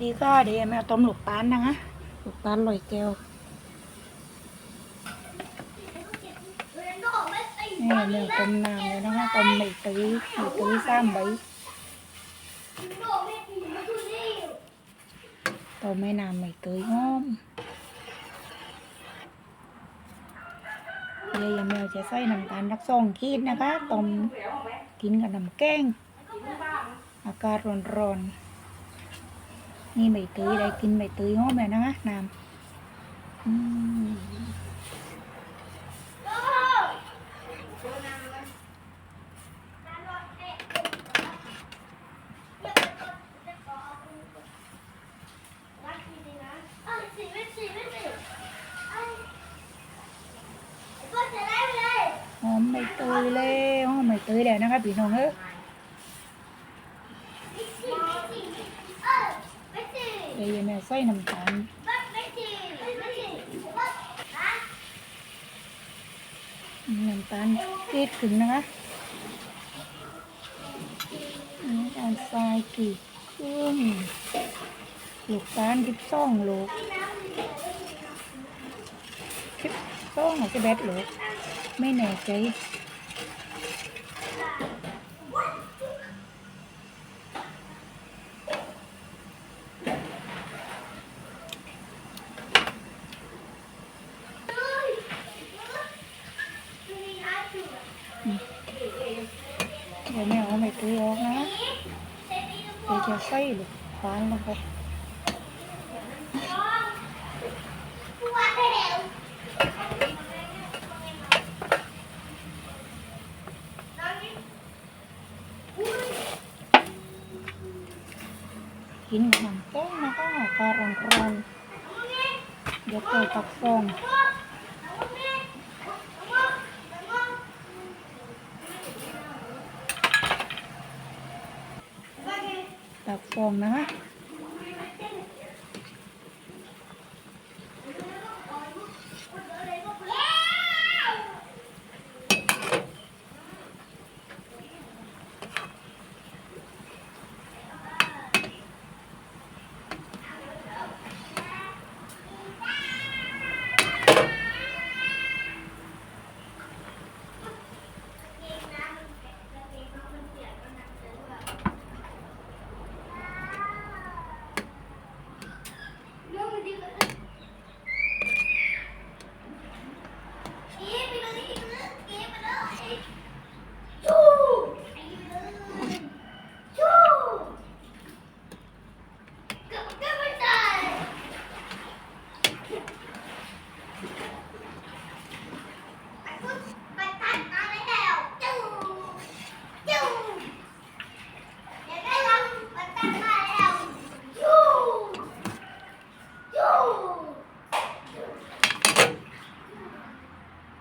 ดีก็เดี๋ยวแม่เอาต้มลูกตาลนะคะลูกตาลลอยแก้วนี่แม่ต้มน้ำเลยนะคะต้มใบเตยใบเตยสามใบต้มไม่น้ำใบเตยหอมเลยยังแมวจะใส่น้ำตาลรักซองขีดนะคะต้มกินกับน้ำแกงอากาศร้อนๆ นี่ใบเตยได้กินใบเตยหอมเลยนะคะน้ำอืมหอมใบเตยเลยหอมใบเตยแล้วนะคะพี่น้องเอ้ยเดี๋ ยแม่ใส่น้ำตาลน้ำตาลปี๊ดถึงนะคะน้ำตาลทรายกี่ครึ่งลูกตาลสิบสองลูกสิบสองหรือสิบดลูกไม่แน่ใจ เดี๋ยวแม่เอาใบเตยออกนะเดี๋ยวจะใส่ลูกตาลลงไปกินกับน้ำแกงนะคะอากาศร้อนๆเดี๋ยวเปิดตักฟอง ตักฟองนะคะ